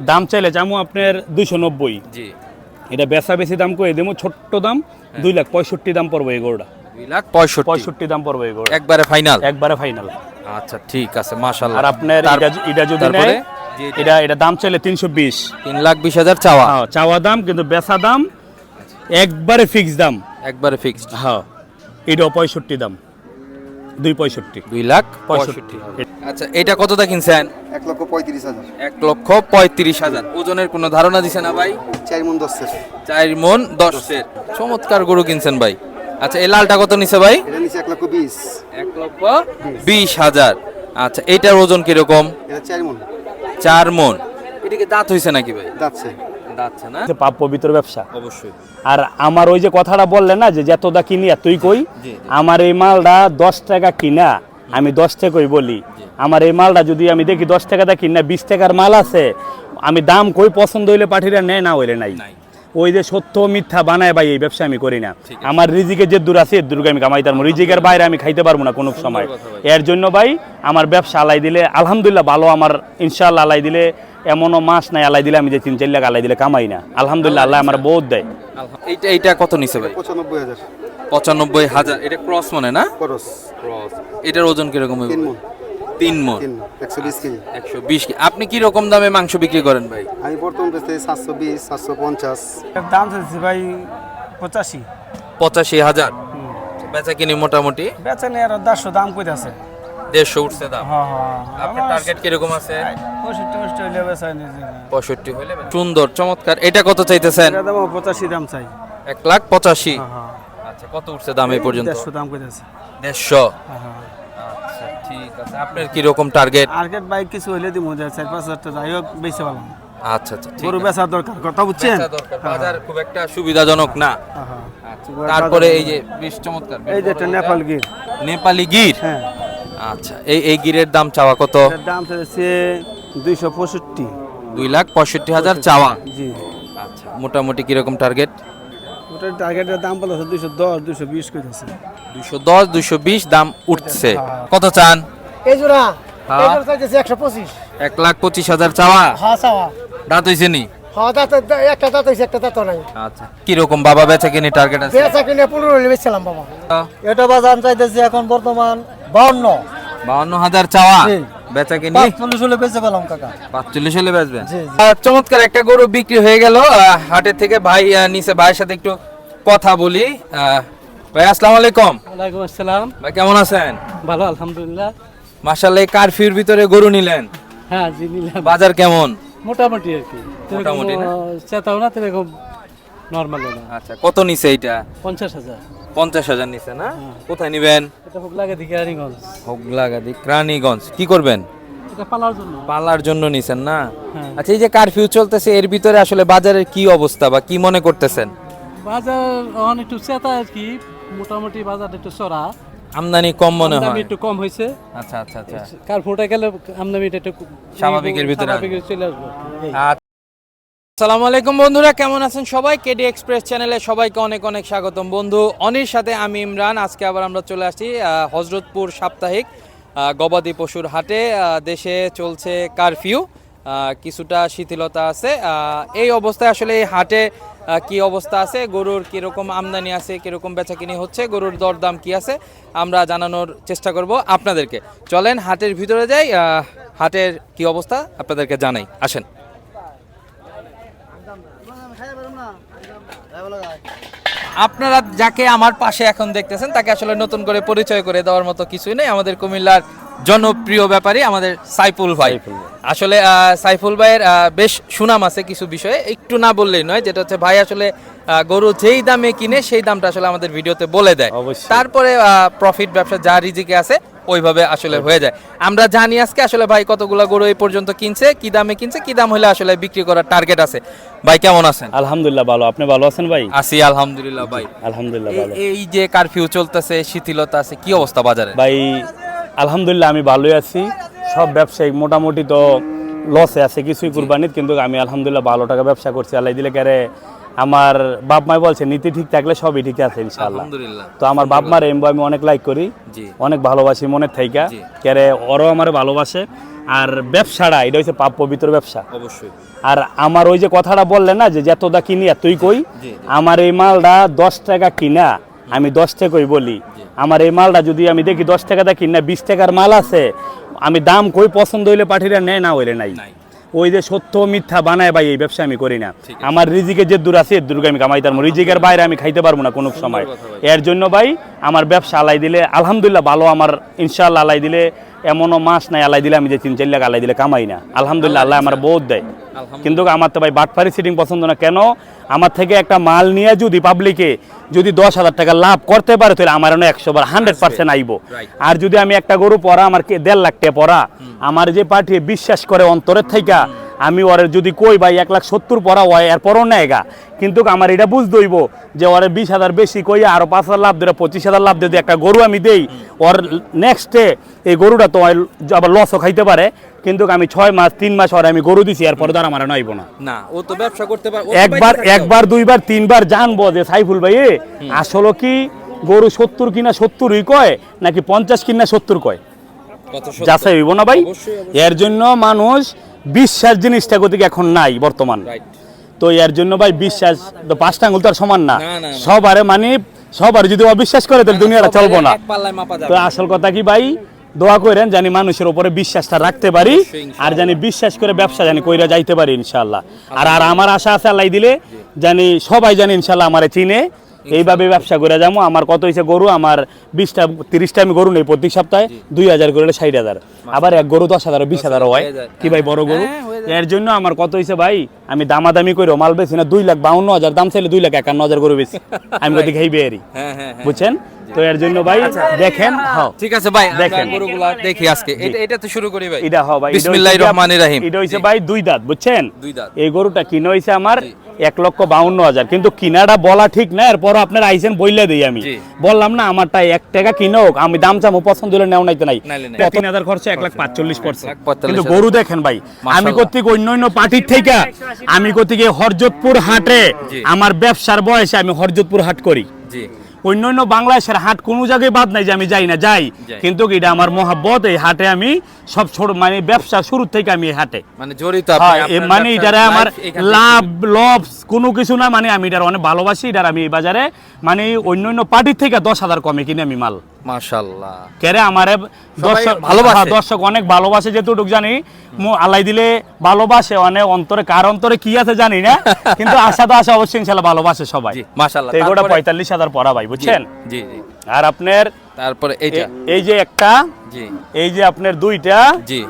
দাম চাইলে জামু আপনার দুইশো নব্বই। জি। এটা বেচা বেশি দাম করে দেবো ছোট্ট দাম দুই লাখ পঁয়ষট্টি দাম পড়ব এই গরুটা। দুই লাখ পঁয়ষট্টি। পঁয়ষট্টি দাম পড়ব এই গরুটা। একবারে ফাইনাল? একবারে ফাইনাল। আচ্ছা ঠিক আছে মাশাল্লাহ আর আপনার এটা- এটা যদি নেয়। এটা এটা দাম চাইলে তিনশো বিশ। তিন লাখ বিশ হাজার চাওয়া। হ্যাঁ চাওয়া দাম কিন্তু বেচা দাম একবারে ফিক্স দাম। একবারে ফিক্সড হ্যাঁ এটাও পঁয়ষট্টি দাম। দুই পঁয়ষট্টি। দুই লাখ পঁয়ষট্টি আচ্ছা এটা কতটা কিনছেন? এক লক্ষ পঁয়ত্রিশ হাজার। এক লক্ষ পঁয়ত্রিশ হাজার। ওজনের কোনো ধারণা দিছে না ভাই? চার মন দশের। চার মন দশের। চমৎকার গরু কিনছেন ভাই। আচ্ছা এই লালটা কত নিছে ভাই? এটা নিচে এক লক্ষ বিশ। এক লক্ষ বিশ হাজার। আচ্ছা এইটার ওজন কীরকম? এটা চার মন। চার মন। এদিকে দাঁত হয়েছে নাকি ভাই? যাচ্ছে দাঁতছে না? পাপ পবিত্র ব্যবসা। অবশ্যই। আর আমার ওই যে কথাটা বললে না যে যতটা কিনি তুই কই? আমার এই মালটা দশ টাকা কিনা আমি দশ টাকাই বলি। আমার এই মালটা যদি আমি দেখি দশ টাকাটা কিনা বিশ টাকার মাল আছে আমি দাম কই পছন্দ হইলে পাঠিয়ে নেয় না হইলে নাই। ওই যে সত্য মিথ্যা বানায় ভাই এই ব্যবসা আমি করি না। আমার রিজিকের যে দূর আছে এর দূরকে আমি কামাই পারব রিজিকের বাইরে আমি খাইতে পারব না কোনো সময়। এর জন্য ভাই আমার ব্যবসা আলাই দিলে আলহামদুলিল্লাহ ভালো আমার ইনশাল্লাহ আলাই দিলে এমনও মাস নাই আলাই দিলে আমি যে তিন চার লাখ আলাই দিলে কামাই না। আলহামদুলিল্লাহ আল্লাহ আমার বহুত দেয়। এইটা এইটা কত নিছে ভাই? পঁচানব্বই হাজার। পঁচানব্বই হাজার। এটা ক্রস মানে না? খরচ ক্রস। এটার ওজন কীরকম হইব? তিন মন। মন। মন। একশো বিশ কেজি আপনি কি রকম দামে মাংস বিক্রি করেন ভাই? আমি বর্তমান বেচতে সাতশো বিশ সাতশো পঞ্চাশ। দাম চাইছি ভাই পঁচাশি। পঁচাশি হাজার। বেচা কিনি মোটামুটি? বেচেন আর দেড়শো দাম কইতে আছে দেড়শো উঠছে দাম। হ্যাঁ হ্যাঁ আপনার টার্গেট কীরকম আছে? পঁয়ষট্টি হলে সুন্দর চমৎকার। এটা কত চাইতেছেন? পঁচাশি দাম চাই। এক লাখ পঁচাশি? হ্যাঁ হ্যাঁ। আচ্ছা কত উঠছে দাম এই পর্যন্ত? দেড়শো দাম দেড়শো? হ্যাঁ হ্যাঁ। আচ্ছা ঠিক আছে। আপনার কি রকম টার্গেট মার্কেট বাইক কিছু হইলে দিব যায় চার পাঁচ হাজার যাই হোক বেশি ভালো আচ্ছা আচ্ছা গরু। দরকার কথা বুঝছেন? বাজার খুব একটা সুবিধাজনক না। হ্যাঁ, হ্যাঁ। আচ্ছা, তারপরে এই যে বেশ চমৎকার এই যে নেপাল গির। নেপালি গির? হ্যাঁ। আচ্ছা এই এই গিরের দাম চাওয়া কত? দাম চাইছে দুইশো পঁয়ষট্টি। দুই লাখ পঁয়ষট্টি হাজার চাওয়া? জি। আচ্ছা মোটামুটি কীরকম টার্গেট ওটার টার্গেটের দাম বলেছে দুইশো দশ দুইশো বিশ কইতেছে। দুশো দশ দুশো বিশ দাম উঠছে। কত চান? এই জোড়া হ্যাঁ। একশো পঁচিশ। এক লাখ পঁচিশ হাজার চাওয়া? হ্যাঁ চাওয়া। দাঁত হয়েছে নি? হ্যাঁ একটা দাঁত হয়েছে একটা দাঁত নাই। আচ্ছা কীরকম বাবা বেচা কিনি টার্গেট আছে? বেচা কিনে পনেরো বেচছিলাম বাবা। এটা বাজার চাইতেছে এখন বর্তমান বাউন্ন। বাউন্ন হাজার চাওয়া। বেচা কিনি? পাঁচচল্লিশ হলে বেচে পেলাম কাকা। পাঁচচল্লিশ হলে বেচবেন জি, জি। আহ, চমৎকার একটা গরু বিক্রি হয়ে গেল। হাটের থেকে ভাই নিচে ভাইয়ের সাথে একটু কথা বলি। আহ, ভাই আসসালামু আলাইকুম। ওয়ালাইকুম আসসালাম। ভাই কেমন আছেন? ভালো আলহামদুলিল্লাহ। মাশাআল্লাহ এই কারফিউর ভিতরে গরু নিলেন। হ্যাঁ জি নিলাম। বাজার কেমন? মোটামুটি আর কি। মোটামুটি না? চেতাও না তেরকম নর্মাল আচ্ছা কত নিছে এইটা? পঞ্চাশ হাজার। পঞ্চাশ হাজার নিছে না? কোথায় নিবেন? এটা হোগলাগাদি ক্রানীগঞ্জ কি করবেন? এটা পালার জন্য। পালার জন্য নিছেন না? হ্যাঁ। আচ্ছা এই যে কারফিউ চলতেছে এর ভিতরে আসলে বাজারের কি অবস্থা বা কি মনে করতেছেন? বাজার এখন একটু চেতা আর কি মোটামুটি বাজার একটু চড়া। আমদানি কম মনে আমদানি হয়। একটু কম হয়েছে আচ্ছা আচ্ছা আচ্ছা। কার ফুটে গেলে আমদানিটা একটু স্বাভাবিকের ভিতরে স্বাভাবিক চলে আসবে। আসসালামু আলাইকুম বন্ধুরা, কেমন আছেন সবাই? কেডি এক্সপ্রেস চ্যানেলে সবাইকে অনেক অনেক স্বাগতম। বন্ধু, অনির সাথে আমি ইমরান, আজকে আবার আমরা চলে আসছি হজরতপুর সাপ্তাহিক গবাদি পশুর হাটে দেশে চলছে কারফিউ কিছুটা শিথিলতা আছে এই অবস্থায় আসলে এই হাটে কি অবস্থা আছে, গরুর কীরকম আমদানি আছে, কীরকম বেচাকিনি হচ্ছে, গরুর দরদাম কি আছে, আমরা জানানোর চেষ্টা করব আপনাদেরকে। চলেন হাটের ভিতরে যাই হাটের কি অবস্থা, আপনাদেরকে জানাই, আসেন। আপনারা যাকে আমার পাশে এখন দেখতেছেন, তাকে আসলে নতুন করে পরিচয় করে দেওয়ার মতো কিছুই নেই। আমাদের কুমিল্লার জনপ্রিয় ব্যাপারী আমাদের সাইফুল ভাই। আসলে সাইফুল ভাইয়ের বেশ সুনাম আছে কিছু বিষয়ে। একটু না বললেই নয় যেটা হচ্ছে ভাই আসলে গরু যেই দামে কিনে সেই দামটা আসলে আমাদের ভিডিওতে বলে দেয়। তারপরে প্রফিট ব্যবসা যা রিজিকে আছে ওইভাবে আসলে হয়ে। যায়। আমরা জানি আজকে আসলে ভাই কতগুলো গরু এই পর্যন্ত কিনছে কি দামে কিনছে কি দাম হলে আসলে বিক্রি করার টার্গেট আছে। ভাই কেমন আছেন? আলহামদুলিল্লাহ ভালো। আপনি ভালো আছেন ভাই? আছি আলহামদুলিল্লাহ ভাই। আলহামদুলিল্লাহ ভালো। এই যে কারফিউ চলতেছে শিথিলতা আছে কি অবস্থা বাজারে? ভাই আলহামদুলিল্লাহ আমি ভালোই আছি। সব ব্যবসায়ী মোটামুটি তো লসে আছে কিছুই কুরবানিত কিন্তু আমি আলহামদুলিল্লাহ ভালো টাকা ব্যবসা করছি। আল্লাহ দিলে কারে আমার বাপ মাই বলছে নীতি ঠিক থাকলে সবই ঠিক আছে ইনশাআল্লাহ। তো আমার বাপ মার এমবো আমি অনেক লাইক করি অনেক ভালোবাসি মনের থাইকা। কেরে ওরও আমার ভালোবাসে। আর ব্যবসাটা এটা হচ্ছে পাপ পবিত্র ব্যবসা। অবশ্যই। আর আমার ওই যে কথাটা বললেন না যে যতটা কিনি তুই কই? আমার এই মালটা দশ টাকা কিনা আমি দশ টাকাই বলি আমার এই মালটা যদি আমি দেখি দশ টাকা দেখি না বিশ টাকার মাল আছে আমি দাম কই পছন্দ হইলে পাঠিয়ে নেয় না হইলে নাই। ওই যে সত্য মিথ্যা বানায় ভাই এই ব্যবসা আমি করি না। আমার রিজিকে যে দূর আছে এর দূরকে আমি কামাই তার রিজিকের বাইরে আমি খাইতে পারব না কোনো সময়। এর জন্য ভাই আমার ব্যবসা আলাই দিলে আলহামদুলিল্লাহ ভালো আমার ইনশাল্লাহ আলাই দিলে এমনও মাস নাই আলাই দিলে আমি যে তিন চার লাখ আলাই দিলে কামাই না। আলহামদুলিল্লাহ আল্লাহ আমার বহুত দেয়। কিন্তু আমার তো ভাই বাটফারি সিটিং পছন্দ না। কেন? আমার থেকে একটা মাল নিয়ে যদি পাবলিকে যদি দশ হাজার টাকা লাভ করতে পারে তাহলে আমার একশো বার হান্ড্রেড পার্সেন্ট আইব। আর যদি আমি একটা গরু পড়া আমার দেড় লাখ টাকা পড়া আমার যে পাঠিয়ে বিশ্বাস করে অন্তরের থেকে আমি ওরে যদি কই ভাই এক লাখ সত্তর পড়া হয় এরপরও নেয়গা কিন্তু আমার এটা বুঝতে হইব যে ওরে বিশ হাজার বেশি কই আরও পাঁচ হাজার লাভ দিয়ে পঁচিশ হাজার লাভ দিয়ে একটা গরু আমি দেই ওর নেক্সটে এই গরুটা তো আবার লসও খাইতে পারে। কিন্তু আমি ছয় মাস তিন মাস ওরে আমি গরু দিছি এরপরে তো আর আমার নইব না। না ও তো ব্যবসা করতে পারে একবার একবার দুইবার তিনবার জানব যে সাইফুল ভাই আসলে কি গরু সত্তর কিনা সত্তরই কয় নাকি পঞ্চাশ কিনা সত্তর কয়। যাচাই হইব না ভাই। এর জন্য মানুষ বিশ্বাস জিনিসটা গতিকে এখন নাই বর্তমান। তো এর জন্য ভাই বিশ্বাস তো পাঁচটা আঙুল তো আর সমান না। সবারে মানে সবার যদি অবিশ্বাস করে তাহলে দুনিয়াটা চলবো না। তো আসল কথা কি ভাই? দোয়া করেন জানি মানুষের উপরে বিশ্বাসটা রাখতে পারি আর জানি বিশ্বাস করে ব্যবসা জানি কইরা যাইতে পারি ইনশাল্লাহ। আর আর আমার আশা আছে আল্লাহ দিলে জানি সবাই জানি ইনশাল্লাহ আমারে চিনে। এইভাবে ব্যবসা করে যাব। আমার কত হয়েছে গরু? আমার বিশটা তিরিশটা আমি গরু নেই প্রতি সপ্তাহে। দুই হাজার করে ষাট হাজার। আবার এক গরু দশ হাজার বিশ হাজার হয়। কি ভাই বড় গরু? হ্যাঁ, এর জন্য আমার কত হয়েছে ভাই? আমি দামাদামি করে মাল বেশি না দুই লাখ বাউন্ন হাজার। দাম চাইলে দুই লাখ একান্ন হাজার গরু বেশি আমি এরই। হ্যাঁ হ্যাঁ হ্যাঁ। বুঝছেন? তো এর জন্য ভাই দেখেন হ্যাঁ ঠিক আছে ভাই দেখেন। গরুগুলা দেখি আজকে। এটা এটা তো শুরু করি ভাই। এটা হবে বিসমিল্লাহির রহমানির রহিম। এটা হইছে ভাই দুই দাঁত বুঝছেন? দুই দাঁত। এই গরুটা কিনে হইছে আমার এক লক্ষ বাউন্ন হাজার। কিন্তু কিনাটা বলা ঠিক না এরপর আপনার আইসেন বইলে দিই আমি। বললাম না আমারটা এক টাকা কিনো আমি দাম চামো পছন্দ হলে নেও নাইতে নাই। তিন হাজার খরচ এক লাখ পাঁচচল্লিশ পড়ছে। কিন্তু গরু দেখেন ভাই আমি। কর্তৃক অন্য অন্য পার্টির থেকে আমি কর্তৃক হরজতপুর হাটে আমার ব্যবসার বয়সে আমি হরজতপুর হাট করি। জি। অন্য অন্য বাংলাদেশের হাট কোনো জায়গায় বাদ নাই যে আমি যাই না যাই। কিন্তু এটা আমার মহাব্বত এই হাটে আমি সব ছোট মানে ব্যবসা শুরু থেকে আমি এই হাটে। মানে জড়িত হ্যাঁ, মানে এটার আমার লাভ লভ কোনো কিছু না মানে আমি এটার অনেক ভালোবাসি এটার আমি এই বাজারে মানে অন্য অন্য পার্টির থেকে দশ হাজার কমে কিনে আমি মাল। মাশাআল্লাহ। কেরে আমারে দর্শক ভালোবাসে। দর্শক অনেক ভালোবাসে যেটুক জানি। মু- আল্লাহ দিলে ভালোবাসে অনেক অন্তরে। কার অন্তরে কি আছে জানি না। কিন্তু আশা তো আছে অবশ্যই ইনশাল্লাহ ভালোবাসে সবাই। মাশাআল্লাহ। এগুলো পঁয়তাল্লিশ হাজার পড়া ভাই বুঝছেন? জি জি আর আপনার তারপরে এইটা এই যে একটা জি। এই যে আপনার দুইটা জি।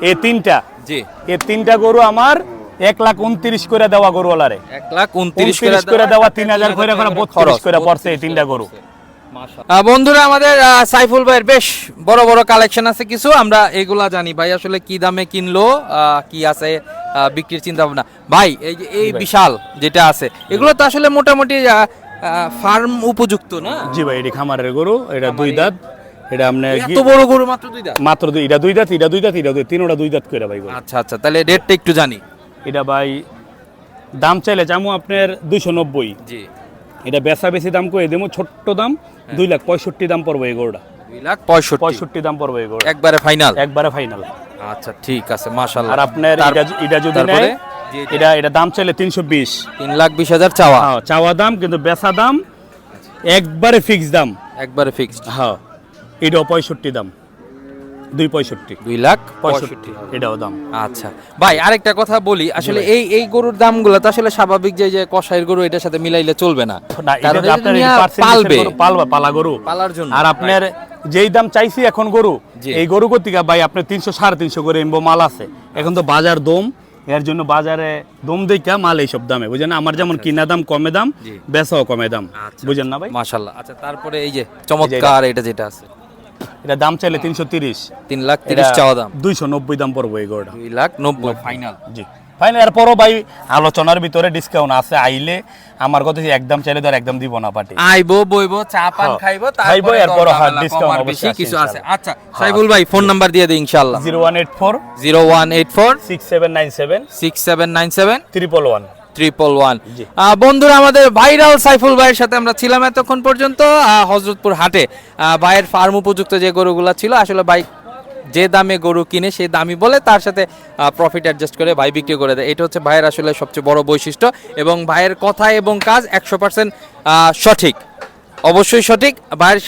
এই তিনটা। জি। এই তিনটা গরু আমার এক লাখ উনত্রিশ করে দেওয়া গরু ওলারে এক লাখ উনত্রিশ করে দেওয়া তিন হাজার করে করে বত্রিশ করে পড়ছে এই তিনটা গরু। বন্ধুরা আমাদের সাইফুল ভাইয়ের বেশ বড় বড় কালেকশন আছে কিছু আমরা এগুলা জানি। ভাই আসলে কি দামে কিনলো কি আছে বিক্রির চিন্তা ভাবনা ভাই এই যে এই বিশাল যেটা আছে এগুলো তো আসলে মোটামুটি ফার্ম উপযুক্ত না? জি ভাই এটি খামারের গরু এটা দুই দাঁত এটা এত বড় গরু মাত্র দুই দাঁত? মাত্র দুই এটা দুই দাঁত এটা দুই দাঁত এটা দুই তিনোটা দুই দাঁত করে ভাই আচ্ছা আচ্ছা তাহলে রেটটা একটু জানি। এটা ভাই দাম চাইলে চামু আপনার দুইশো নব্বই। জি। এটা বেচা বেশি দাম করে দেবো ছোট্ট দাম দুই লাখ পঁয়ষট্টি দাম পড়বে এই গরুটা। দুই লাখ পঁয়ষট্টি। পঁয়ষট্টি দাম পড়বে এই গরুটা। একবারে ফাইনাল একবারে ফাইনাল আচ্ছা ঠিক আছে মাশাল্লাহ আর আপনার এটা- এটা যদি? নেয়। এটা এটা দাম চাইলে তিনশো বিশ। তিন লাখ বিশ হাজার চাওয়া। হ্যাঁ চাওয়া দাম কিন্তু বেচা দাম একবারে ফিক্স দাম। একবারে ফিক্সড হ্যাঁ এটাও পঁয়ষট্টি দাম। দুই পঁয়ষট্টি। দুই লাখ পঁয়ষট্টি এটাও দাম। আচ্ছা। ভাই আরেকটা কথা বলি আসলে এই এই গরুর দামগুলো তো আসলে স্বাভাবিক যে যে কষাইয়ের গরু এটার সাথে মিলাইলে চলবে না। কারণ পালবে। পালবা পালা গরু। পালার জন্য। আর আপনার যেই দাম চাইছি এখন গরু এই গরু কর্তিকা ভাই আপনার তিনশো সাড়ে তিনশো করে এমবো মাল আছে। এখন তো বাজার দম এর জন্য বাজারে দম দেখা মাল এইসব দামে বুঝেন আমার যেমন কিনা দাম কমে দাম। বেচাও কমে দাম আচ্ছা। বুঝেন না ভাই? মাশাল্লাহ আচ্ছা তারপরে এই যে চমৎকার এটা যেটা আছে। এটা দাম চাইলে তিনশো তিরিশ। তিন লাখ তিরিশ চাওয়া দাম। দুইশো নব্বই দাম পড়ব এই গরুটা। দুই লাখ নব্বই। ফাইনাল জি। ফাইনাল এরপরও ভাই আলোচনার ভিতরে ডিসকাউন্ট আছে আইলে আমার কথা একদম চাইলে ধর একদম দিব না পার্টি। আইবো বইবো চা পান হ্যাঁ। খাইবো খাইবো এরপর হার্ড ডিসকাউন্ট অবশ্যই কিছু আছে। আচ্ছা হ্যাঁ। সাইফুল ভাই ফোন নাম্বার দিয়ে দিই ইনশাআল্লাহ 0184 0184 6797 6797 111 ট্রিপল ওয়ান বন্ধুরা আমাদের ভাইরাল সাইফুল ভাইয়ের সাথে আমরা ছিলাম এতক্ষণ পর্যন্ত। হজরতপুর হাটে। ভাইয়ের ফার্ম উপযুক্ত যে গরুগুলা ছিল আসলে ভাই যে দামে গরু কিনে সেই দামই বলে তার সাথে প্রফিট অ্যাডজাস্ট করে ভাই বিক্রি করে দেয়। এটা হচ্ছে ভাইয়ের আসলে সবচেয়ে বড় বৈশিষ্ট্য এবং ভাইয়ের কথা এবং কাজ একশো পার্সেন্ট সঠিক। অবশ্যই সঠিক। ভাইয়ের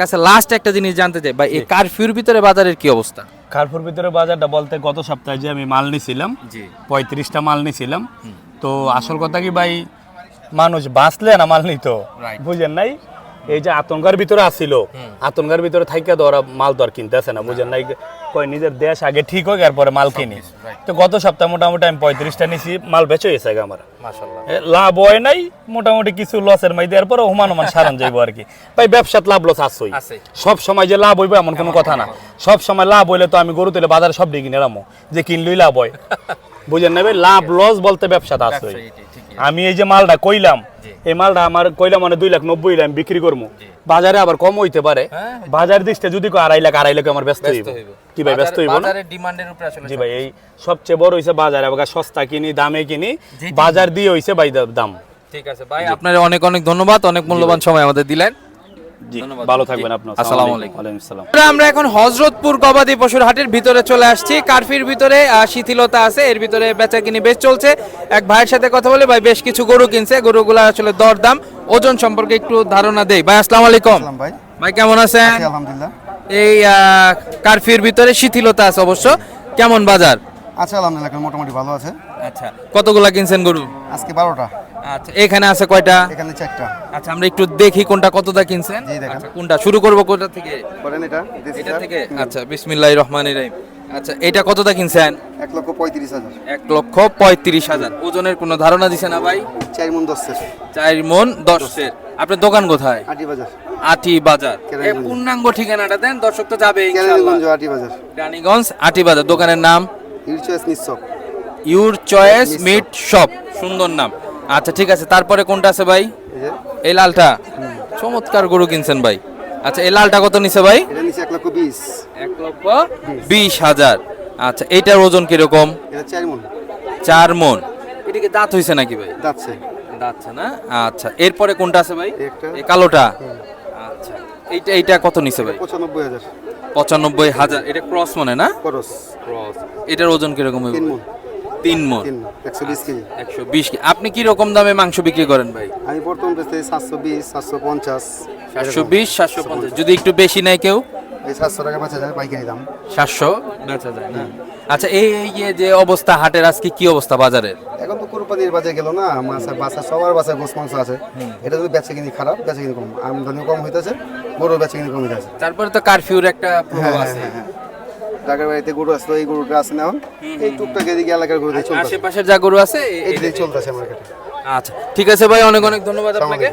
কাছে লাস্ট একটা জিনিস জানতে চাই। ভাই এই কারফিউর ভিতরে বাজারের কি অবস্থা? খারপুর ভিতরে বাজারটা বলতে গত সপ্তাহে যে আমি মাল নিছিলাম পঁয়ত্রিশটা মাল নিছিলাম। তো আসল কথা কি ভাই? মানুষ বাঁচলে না মাল নিত। বুঝেন নাই? এই যে আতঙ্কার ভিতরে আসছিল আতঙ্কার ভিতরে থাইকা তো ওরা মাল দর কিনতেছে না বুঝেন নাই? কয় নিজের দেশ আগে ঠিক হোক এরপরে মাল কিনি। তো গত সপ্তাহে মোটামুটি আমি পঁয়ত্রিশটা নিছি মাল বেচে গেছে আমার। লাভ হয় নাই মোটামুটি কিছু লসের মাই দেওয়ার পরে হুমান হুমান সারান যাইব আর কি। ভাই ব্যবসাত লাভ লস আসছই। সব সময় যে লাভ হইব এমন কোনো কথা না। সব সময় লাভ হইলে তো আমি গরু তুলে বাজারে সব দিকে নিলামো যে কিনলই লাভ হয়। বুঝেন না ভাই? লাভ লস বলতে ব্যবসাটা ঠিকই। আমি এই যে মালটা কইলাম এই মালটা আমার কইলাম মানে দুই লাখ নব্বই লাখ বিক্রি করব বাজারে আবার কম হইতে পারে। হ্যাঁ। বাজার দিচ্ছে যদি আড়াই লাখ আড়াই লাখ আমার ব্যস্ত হইব। কি ভাই ব্যস্ত হইব না? জি ভাই এই সবচেয়ে বড় হইছে বাজারে আবার সস্তা কিনি দামে কিনি বাজার দিয়ে হইছে ভাই দাম। ঠিক আছে ভাই আপনার অনেক অনেক ধন্যবাদ অনেক মূল্যবান সময় আমাদের দিলেন। ভালো থাকবেন আপনার আসসালামু আলাইকুম। আসসালাম আমরা এখন হজরতপুর গবাদি পশুর হাটের ভিতরে চলে আসছি। কারফির ভিতরে শিথিলতা আছে এর ভিতরে বেচা কিনি বেশ চলছে। এক ভাইয়ের সাথে কথা বলে ভাই বেশ কিছু গরু কিনছে। গরুগুলো আসলে দরদাম ওজন সম্পর্কে একটু ধারণা দেই। ভাই আসসালামু আলাইকুম। সালাম ভাই। ভাই কেমন আছেন? আছি আলহামদুলিল্লাহ। এই কারফির ভিতরে শিথিলতা আছে অবশ্য। কেমন বাজার? আছে আলহামদুলিল্লাহ মোটামুটি ভালো আছে। আচ্ছা কতগুলা কিনছেন গরু? আজকে বারোটা। আচ্ছা এখানে আছে কয়টা? এখানে চারটা। আচ্ছা আমরা একটু দেখি কোনটা কতটা কিনছেন? জি, দেখান। আচ্ছা, কোনটা? শুরু করব কোনটা থেকে? করেন এটা এটা থেকে? আচ্ছা বিসমিল্লাহির রহমানির রহিম। আচ্ছা এটা কতটা কিনছেন? এক লক্ষ পঁয়ত্রিশ হাজার। এক লক্ষ পঁয়ত্রিশ হাজার। ওজনের কোনো ধারণা দিছে না ভাই? চার মন দশের। চার মন দশের। আপনার দোকান কোথায়? আটি বাজার। আটি বাজার। পূর্ণাঙ্গ ঠিকানাটা দেন দর্শক তো যাবে আটি বাজার। রানীগঞ্জ আটি বাজার। দোকানের নাম? ইউর চয়েস নিশ্চক ইউর চয়েস মিট শপ। সুন্দর নাম। আচ্ছা ঠিক আছে। তারপরে কোনটা আছে ভাই? এই লালটা। চমৎকার গরু কিনছেন ভাই। আচ্ছা এই লালটা কত নিছে ভাই? এক লক্ষ বিশ। এক লক্ষ বিশ হাজার। আচ্ছা এইটার ওজন কীরকম? এটা চার মন। এদিকে দাঁত হইছে নাকি ভাই? দাঁতছে না? আচ্ছা এরপরে কোনটা আছে ভাই। এই কালোটা? আচ্ছা এইটা এইটা কত নিছে ভাই? পঁচানব্বই হাজার। পঁচানব্বই হাজার। এটা ক্রস মনে না? খরচ ক্রস। এটার ওজন কীরকম হইব তিন মন। তিন একশো বিশ কেজি। একশো বিশ আপনি কি রকম দামে মাংস বিক্রি করেন ভাই? আমি বর্তমান বেচতে সাতশো বিশ সাতশো পঞ্চাশ সাতশো বিশ সাতশো পঞ্চাশ। যদি একটু বেশি নেয় কেউ? এই সাতশো টাকা বেচা যায় পাইকারি দাম। সাতশো? বেচা যায় না আচ্ছা এই যে যে অবস্থা হাটের আজকে কি অবস্থা বাজারের? এখন তো কোরবানির বাজার গেল না বাসা সবার বাসায় গোস মাংস আছে। এটা যদি বেচে কিনি খারাপ বেচে কিনি কম। আমদানি কম হইতেছে গরুর বেচে কিনি কম হইতেছে। তারপরে তো কারফিউর একটা প্রভাব হ্যাঁ, আছে। হ্যাঁ, হ্যাঁ। ঢাকার বাড়িতে গরু আসলো এই গরুটা আছে না এই টুকটাক এদিকে এলাকার গরু দিয়ে আশেপাশের যা গরু আছে এ- এই দিয়ে চলতেছে মার্কেটে আচ্ছা ঠিক আছে ভাই অনেক অনেক ধন্যবাদ আপনাকে।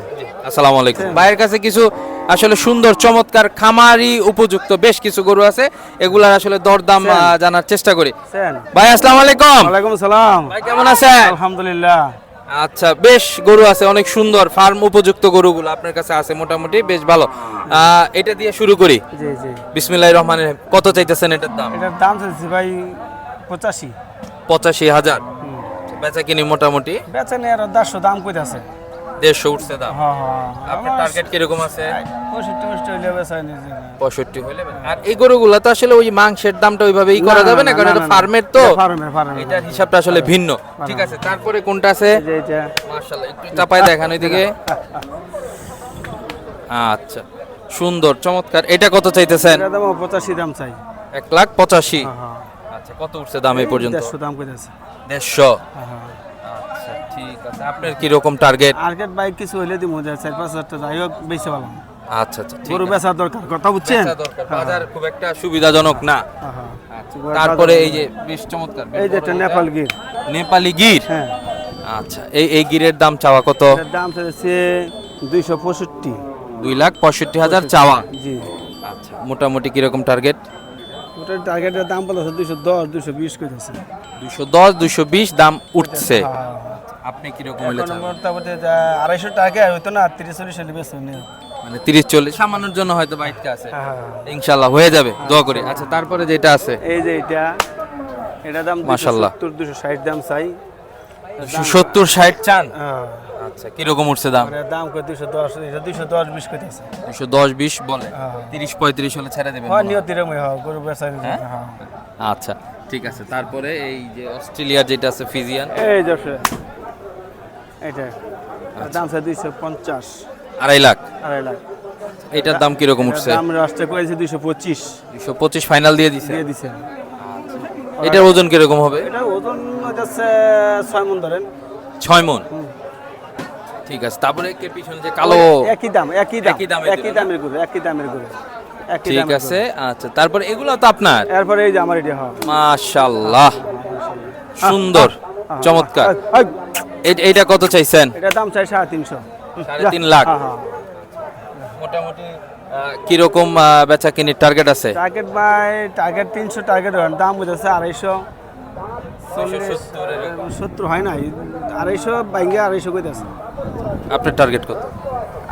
আসসালামু আলাইকুম। ভাইয়ের কাছে কিছু আসলে সুন্দর চমৎকার খামারি উপযুক্ত বেশ কিছু গরু আছে। এগুলার আসলে দরদাম জানার চেষ্টা করি। ভাই আসসালামু আলাইকুম। ওয়ালাইকুম আসসালাম। ভাই কেমন আছেন? আলহামদুলিল্লাহ। আচ্ছা বেশ গরু আছে অনেক সুন্দর ফার্ম উপযুক্ত গরুগুলো আপনার কাছে আছে মোটামুটি বেশ ভালো। এটা দিয়ে শুরু করি? জি জি। বিসমিল্লাহির রহমানির রহিম। কত চাইতেছেন এটার দাম? এটার দাম চাইছি ভাই পঁচাশি। পঁচাশি হাজার। বেচা কিনি মোটামুটি? বেচা আর দেড়শো দাম কইতাছে। দেড়শো উঠছে দাম। হ্যাঁ হ্যাঁ আপনার টার্গেট কীরকম আছে? পঁয়ষট্টি হলে আর এই গরুগুলো তো আসলে ওই মাংসের দামটা ওইভাবে ই করা যাবে না? কারণ এটা ফার্মের তো। এটার হিসাবটা আসলে ভিন্ন। ঠিক আছে তারপরে কোনটা আছে? মার্শাল্লাহ একটু চাপাই দেখান ওইদিকে। আচ্ছা সুন্দর চমৎকার। এটা কত চাইতেছেন? দাম পঁচাশি দাম চাই। এক লাখ পঁচাশি। হ্যাঁ হ্যাঁ। আচ্ছা কত উঠছে দাম এই পর্যন্ত? দেড়শো দাম দেড়শো। হ্যাঁ হ্যাঁ। আছে। আপনার কি রকম টার্গেট মার্কেট বাইক কিছু হইলে দিব যায় চার পাঁচ হাজার টাকা। যাই হোক বেশি ভালো আচ্ছা আচ্ছা গরু। বেচার দরকার কথা বুঝছেন? বাজার খুব একটা সুবিধাজনক না। হ্যাঁ, হ্যাঁ। আচ্ছা, তারপরে এই যে বেশ চমৎকার এই যে একটা নেপাল গির। নেপালি গির? হ্যাঁ। আচ্ছা এই এই গিরের দাম চাওয়া কত? দাম চাইছে দুইশো পঁয়ষট্টি। দুই লাখ পঁয়ষট্টি হাজার চাওয়া? জি। আচ্ছা মোটামুটি কীরকম টার্গেট ওটার টার্গেটের দাম বলেছে দুইশো দশ দুইশো বিশ কইতেছে। দুশো দশ দুশো বিশ দাম উঠছে। আপনি কীরকম হলে এখন? মোটামুটি যা আড়াইশো টাকা হইতো না তিরিশ চল্লিশ হলে বেশ মানে তিরিশ চল্লিশ সামান্যর জন্য হয়তো বাইকটা আছে। হ্যাঁ। ইনশাল্লাহ হয়ে। যাবে দোয়া করি। আচ্ছা তারপরে যেটা আছে? এই যে এটা এটা দাম মাশাআল্লাহ। সত্তর দুশো ষাট দাম চাই। সত্তর ষাট চান? হ্যাঁ, আচ্ছা কীরকম উঠছে দাম? মানে দাম করে দুশো দশ দুশো দশ বিশ করে দুশো দশ বিশ বলে। হ্যাঁ। তিরিশ পঁয়ত্রিশ হলে ছেড়ে দেবেন। হয় হয়। নিয়ত এরকম হয় গরু বেচা হ্যাঁ? হ্যাঁ আচ্ছা ঠিক আছে। তারপরে এই যে অস্ট্রেলিয়ার যেটা আছে ফিজিয়ান? এই যশোর এইটা দাম স্যার দুইশো পঞ্চাশ। আড়াই লাখ? আড়াই লাখ। এটার দাম কীরকম উঠছে? দাম রাস্তা করেছে দুইশো পঁচিশ। দুশো পঁচিশ ফাইনাল দিয়ে দিছে? দিয়ে দিছে। এটার ওজন কীরকম হবে? এটা ওজন যাচ্ছে ছয় মন ধরেন। ছয় মন? ঠিক আছে তারপরে কে পিছনে যে কালো একই দাম একই দাম একই দামের একই দামের গরু একই দামের গরু ঠিক আছে আচ্ছা তারপরে এগুলো তো আপনার। এরপরে এই যে আমার এটা হয়। মাশাল্লাহ। সুন্দর চমৎকার। এইটা কত চাইছেন? এটা দাম চাই সাড়ে তিনশো। সাড়ে তিন লাখ। হ্যাঁ, হ্যাঁ। মোটামুটি কীরকম বেচা কিনির টার্গেট আছে? টার্গেট বাই টার্গেট তিনশো টার্গেট দাম বুঝেছে আড়াইশো। সত্তর হয় না আড়াইশো বাইঙ্গে আড়াইশো কইতেছে আপনার টার্গেট কত?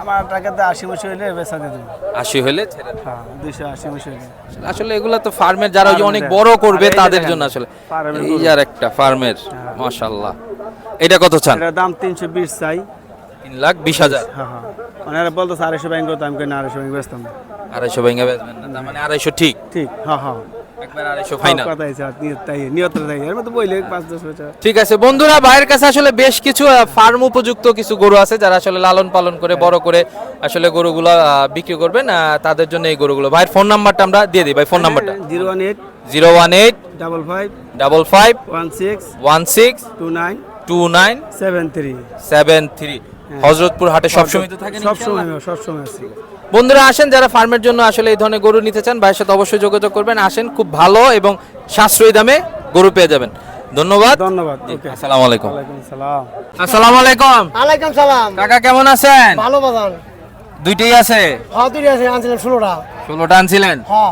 আমার টাকাতে আশি মাসে হইলে বেচা দিয়ে দেবো। আশি হলে ছেড়ে হ্যাঁ দুইশো আশি মাসে হইলে। আসলে এগুলা তো ফার্মের যারা অনেক বড় করবে তাদের জন্য আসলে। এই আর একটা ফার্মের মাশাল্লাহ এটা কত চান? এটার দাম তিনশো বিশ চাই। তিন লাখ বিশ হাজার? হ্যাঁ হ্যাঁ। মানে এরা বলতেছে আড়াইশো ব্যাংক করতে আমি কেন আড়াইশো ব্যাংক বেচতাম না। আড়াইশো ভেঙে বেচবেন না তার মানে আড়াইশো ঠিক? ঠিক হ্যাঁ হ্যাঁ। একবার আড়াইশো ফাইনাল কথা আছে আর নিয়ত তাই নিয়ত তাই। এর মধ্যে বইলে পাঁচ দশ বছর। ঠিক আছে বন্ধুরা ভাইয়ের কাছে আসলে বেশ কিছু ফার্ম উপযুক্ত কিছু গরু আছে যারা আসলে লালন পালন করে বড় করে আসলে গরুগুলো আহ, বিক্রি করবেন আহ, তাদের জন্য এই গরুগুলো। ভাইয়ের ফোন নাম্বারটা আমরা দিয়ে দিই ভাই ফোন নাম্বারটা zero one eight zero one eight double five double five one six one six two nine two nine seven three. Seven three. Hazratpur হাটে সবসময় তো থাকেন সব ইনশাআল্লাহ? সময় আছি। বন্ধুরা আসেন যারা ফার্মের জন্য আসলে এই ধরনের গরু নিতে চান ভাইয়ের সাথে অবশ্যই যোগাযোগ করবেন। আসেন খুব ভালো এবং সাশ্রয়ী দামে গরু পেয়ে যাবেন। ধন্যবাদ। ধন্যবাদ ওকে আসসালামু আলাইকুম। সালাম। আসসালামু আলাইকুম। আলাইকুম সালাম। কাকা কেমন আছেন? ভালো বাজান দুইটাই আছে? হ্যাঁ দুইটি আছে আনছিলাম ষোলোটা। ষোলোটা আনছিলেন? হ্যাঁ।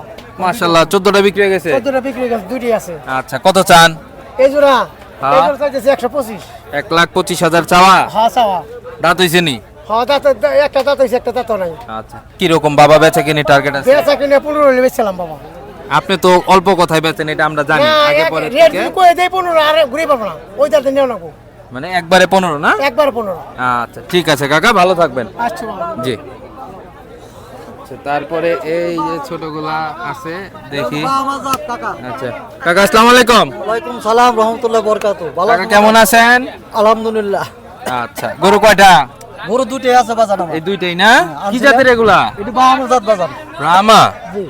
চোদ্দটা বিক্রি হয়ে গেছে? চোদ্দটা বিক্রি গেছে দুইটি আছে। আচ্ছা কত চান? এই জোড়া হ্যাঁ। এক লাখ পঁচিশ হাজার চাওয়া? হ্যাঁ চাওয়া। দাঁত হয়েছে নি? হ্যাঁ একটা দাঁত হয়েছে একটা দাঁত নাই। আচ্ছা কীরকম বাবা বেচা কিনে টার্গেট আছে? বেচা কিনে পনেরো হলে বেচছিলাম বাবা। আপনি তো অল্প কথায় বেচেন এটা আমরা জানি আগে পরে রেট আর ঘুরে পাবো না ওই দাঁতে নেও না মানে একবারে পনেরো না? একবার পনেরো। আচ্ছা ঠিক আছে কাকা ভালো থাকবেন। আচ্ছা জি। তারপরে এই যে ছোটগুলা আছে দেখি। আচ্ছা কাকা আসসালামু আলাইকুম। ওয়ালাইকুম সালাম রহমতুল্লাহ বরকাত ভালো কাকা কেমন আছেন? আলহামদুলিল্লাহ। আচ্ছা গরু কয়টা? গরু দুটি আছে বাজার এই দুইটাই না? কি জাতের এগুলা? এটি বাহান্ন জাত বাজার। ব্রাহ্মা? জি।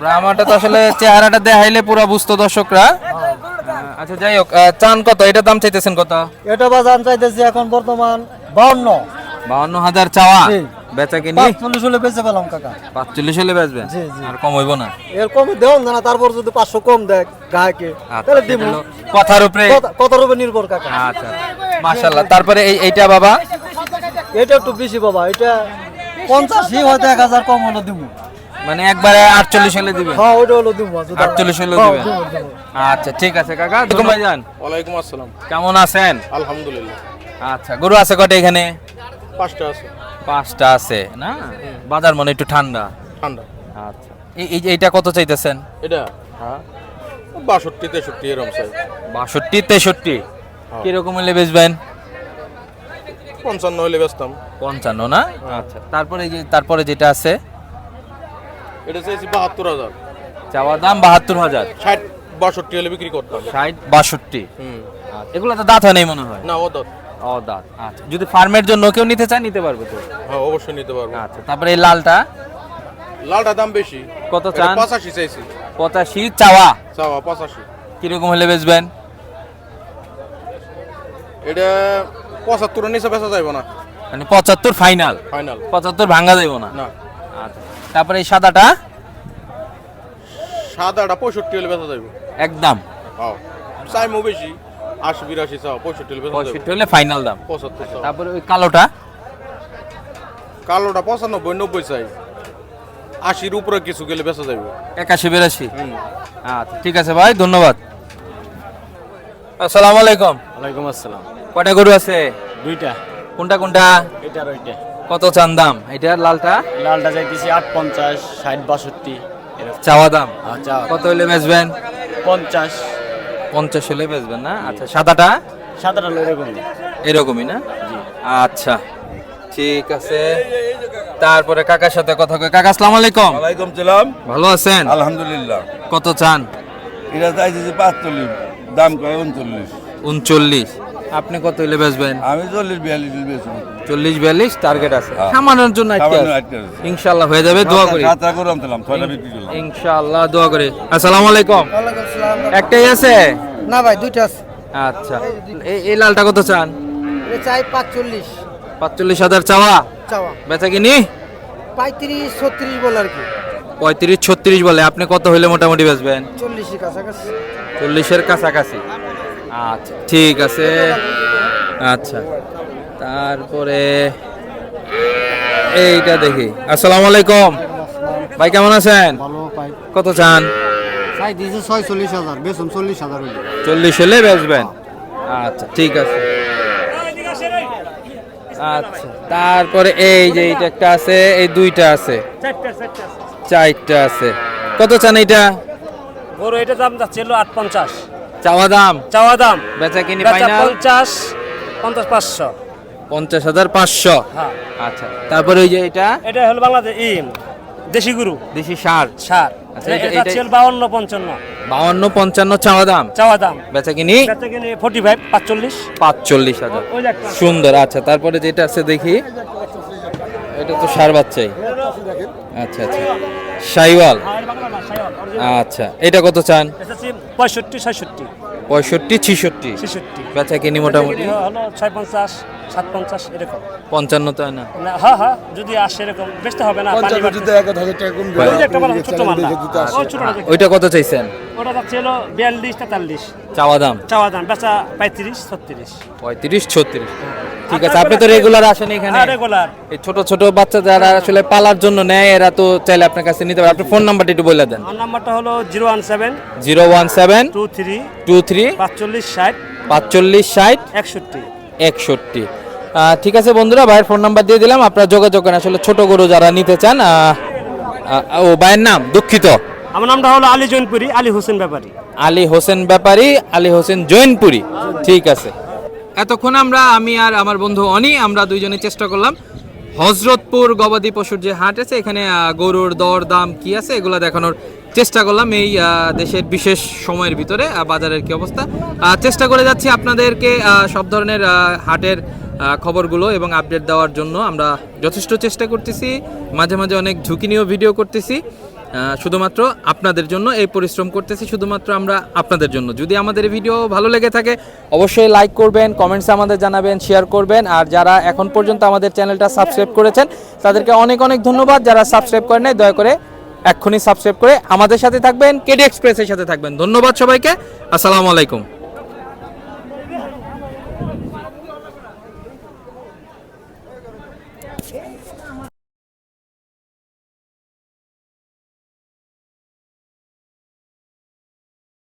ব্রাহ্মাটা তো আসলে চেহারাটা দেখাইলে পুরো বুঝতো দর্শকরা। আচ্ছা যাই হোক চান কত? এটা দাম চাইতেছেন কত? এটা বাজার চাইতেছি এখন বর্তমান বাউন্ন। বাউন্ন হাজার চাওয়া। বেচা কিনি? পাঁচচল্লিশ হলে বেঁচে পেলাম কাকা। পাঁচচল্লিশ হলে বেচবেন জি, জি। আর কম হইব না? এর কমে দেও না তারপর যদি পাঁচশো কম দেয় গায়কে আচ্ছা, তাহলে দিব। হলো কথার উপরে নির্ভর কাকা। আচ্ছা। মাশাল্লাহ তারপরে এই এইটা বাবা? এটা একটু বেশি বাবা এটা পঞ্চাশই হয়তো এক হাজার কম হলো দিব। মানে একবারে আটচল্লিশ হলে দিবেন হ্যাঁ ওইটা হলো দিব আটচল্লিশ হলে হ্যাঁ, দিবেন দিব, দিব। আচ্ছা ঠিক আছে কাকা। দেখুন ভাইজান ওয়ালাইকুম আসসালাম। কেমন আছেন? আলহামদুলিল্লাহ। আচ্ছা গরু আছে কটা এখানে? পাঁচটা আছে। পাঁচটা আছে না? বাজার মনে একটু ঠান্ডা। ঠান্ডা। আচ্ছা। এই এই- এইটা কত চাইতেছেন? এটা? হ্যাঁ। বাষট্টি তেষট্টি এরম সাইজ বাষট্টি তেষট্টি? কীরকম হলে বেচবেন? পঞ্চান্ন হলে বেচতাম। পঞ্চান্ন না? আচ্ছা। তারপরে যে তারপরে যেটা আছে? এটা চাইছি বাহাত্তর হাজার। চাওয়া দাম বাহাত্তর হাজার। ষাট বাষট্টি হলে বিক্রি করতাম। ষাট বাষট্টি। হুম। আচ্ছা, এগুলো তো দাঁত হয় নাই মনে হয়? না ও তো ও দাঁত আচ্ছা যদি ফার্মের জন্য কেউ নিতে চায় নিতে পারবে তো? হ্যাঁ অবশ্যই নিতে পারব। আচ্ছা তারপরে এই লালটা? লালটা দাম বেশি। কত চান? পঁচাশি চাইছি। পঁচাশি চাওয়া? চাওয়া পঁচাশি। কীরকম হলে বেচবেন? এটা পঁচাত্তরের নিচে বেচা যাইব না। মানে পঁচাত্তর ফাইনাল? ফাইনাল। পঁচাত্তর ভাঙ্গা যাইব না? না। আচ্ছা তারপরে এই সাদাটা? সাদাটা পঁয়ষট্টি হলে বেচা যাইব। একদম। হ্যাঁ চাইমো বেশি। আশি বিরাশি পঁয়ষট্টি হলে পঁয়ষট্টি হলে ফাইনাল দাম। পঁচাত্তর তারপরে ওই কালোটা? কালোটা পঁচানব্বই নব্বই চাই। আশির উপরে কিছু গেলে বেচা যাইব একাশি বিরাশি? হুম। আচ্ছা ঠিক আছে ভাই ধন্যবাদ। আসসালামু আলাইকুম। ওয়ালাইকুম আসসালাম। কয়টা গরু আছে? দুইটা। কোনটা কোনটা? এটা আর ওইটা। কত চান দাম? এটা লালটা? লালটা চাইতেছি আট পঞ্চাশ ষাট বাষট্টি। চাওয়া দাম। আচ্ছা কত হইলে বেচবেন? পঞ্চাশ। পঞ্চাশ হলে বেচবেন না? আচ্ছা সাদাটা? সাদাটা এরকম এরকমই। না? আচ্ছা ঠিক আছে। তারপরে কাকার সাথে কথা কই। কাকা আসসালামু আলাইকুম। ওয়ালাইকুম সালাম। ভালো আছেন? আলহামদুলিল্লাহ। কত চান? এটা চাইছে যে পাঁচচল্লিশ দাম কয় উনচল্লিশ। উনচল্লিশ। আপনি কত হইলে বেচবেন? আমি চল্লিশ বিয়াল্লিশ বেশি চল্লিশ বিয়াল্লিশ টার্গেট আছে। হ্যাঁ। সামানের জন্য হয়ে যাবে দোয়া করি। দোয়া করি। আসসালামু আলাইকুম। একটাই আছে? না ভাই দুইটা আছে। আচ্ছা। এই এই লালটা কত চান? চাই পাঁচচল্লিশ। পাঁচচল্লিশ হাজার চাওয়া? চাওয়া। বেচা কিনি? পঁয়ত্রিশ ছত্রিশ বলে আর কি। পঁয়ত্রিশ ছত্রিশ বলে। আপনি কত হইলে মোটামুটি বেচবেন? চল্লিশের কাছাকাছি। চল্লিশের কাছাকাছি। আচ্ছা ঠিক আছে। আচ্ছা তারপরে এইটা দেখি। আসসালামু আলাইকুম। ভাই কেমন আছেন? ভালো কত চান? চাই দিয়েছে ছয় চল্লিশ হাজার বেতন চল্লিশ হাজার চল্লিশ হলে বেচবেন? আচ্ছা ঠিক আছে। আচ্ছা তারপরে এই যে এইটা একটা আছে এই দুইটা আছে। চারটা আছে। কত চান এইটা? গরু এটা দাম যাচ্ছে আট পঞ্চাশ চাওয়া দাম? চাওয়া দাম। বেচা কিনি ফাইনাল পঞ্চাশ পঞ্চাশ পাঁচশো। পঞ্চাশ হাজার পাঁচশো? হ্যাঁ। আচ্ছা তারপরে ওই যে এটা? এটা হলো বাংলাদেশ ইম দেশি গরু। দেশি সার। সার। আচ্ছা, এটা বাউন্ন পঞ্চান্ন। বাউন্ন পঞ্চান্ন চাওয়া দাম? চাওয়া দাম। বেচা কিনি? বেচা কিনে ফোর্টি ফাইভ পাঁচচল্লিশ। পাঁচচল্লিশ হাজার। সুন্দর আচ্ছা তারপরে যেটা আছে দেখি এটা তো সার বাচ্চাই। আচ্ছা আচ্ছা। সাইওয়াল? আচ্ছা এটা কত চান? পঁয়ষট্টি ছয়ষট্টি পঁয়ষট্টি ছিষট্টি। ছেষট্টি। বেচা কিনি মোটামুটি? হলো ছয় পঞ্চাশ সাত পঞ্চাশ এরকম। পঞ্চান্ন তো না? না, হ্যাঁ হ্যাঁ যদি আসে এরকম বেচতে হবে না। ওইটা কত চাইছেন? ওটা যাচ্ছে হলো বিয়াল্লিশ তেতাল্লিশ। চাওয়া দাম? চাওয়া দাম বেচা পঁয়ত্রিশ ছত্রিশ। পঁয়ত্রিশ ছত্রিশ। ঠিক আছে আপনি তো রেগুলার আসেন এখানে। রেগুলার এই ছোট ছোট বাচ্চা যারা আসলে পালার জন্য নেয় এরা তো চাইলে আপনার কাছে নিতে পারে। আপনি ফোন নাম্বারটা একটু বলে দেন। আমার নাম্বারটা হলো zero one seven zero one seven two three two three পাঁচচল্লিশ ষাট পাঁচচল্লিশ ষাট একষট্টি। একষট্টি। ঠিক আছে বন্ধুরা ভাইয়ের ফোন নাম্বার দিয়ে দিলাম। আপনারা যোগাযোগ করেন। আসলে ছোট গরু যারা নিতে চান ও ভাইয়ের নাম দুঃখিত। আমার নামটা হলো আলী জৈনপুরি, আলী হোসেন ব্যাপারী। আলী হোসেন ব্যাপারী, আলী হোসেন জৈনপুরি। ঠিক আছে। এতক্ষণ আমরা, আমি আর আমার বন্ধু অনি, আমরা দুইজনে চেষ্টা করলাম। হজরতপুর গবাদি পশুর যে হাট আছে, এখানে গরুর দর দাম কি আছে, এগুলো দেখানোর চেষ্টা করলাম এই দেশের বিশেষ সময়ের ভিতরে বাজারের কি অবস্থা। চেষ্টা করে যাচ্ছি আপনাদেরকে সব ধরনের হাটের খবরগুলো এবং আপডেট দেওয়ার জন্য। আমরা যথেষ্ট চেষ্টা করতেছি। মাঝে মাঝে অনেক ঝুঁকি নিয়েও ভিডিও করতেছি। শুধুমাত্র আপনাদের জন্য এই পরিশ্রম করতেছি, শুধুমাত্র আমরা আপনাদের জন্য। যদি আমাদের ভিডিও ভালো লেগে থাকে, অবশ্যই লাইক করবেন কমেন্টস আমাদের জানাবেন শেয়ার করবেন। আর যারা এখন পর্যন্ত আমাদের চ্যানেলটা সাবস্ক্রাইব করেছেন, তাদেরকে অনেক অনেক ধন্যবাদ। যারা সাবস্ক্রাইব করেন নাই, দয়া করে এক্ষুনি সাবস্ক্রাইব করে আমাদের সাথে থাকবেন। কেডি এক্সপ্রেসের সাথে থাকবেন। ধন্যবাদ সবাইকে। আসসালামু আলাইকুম।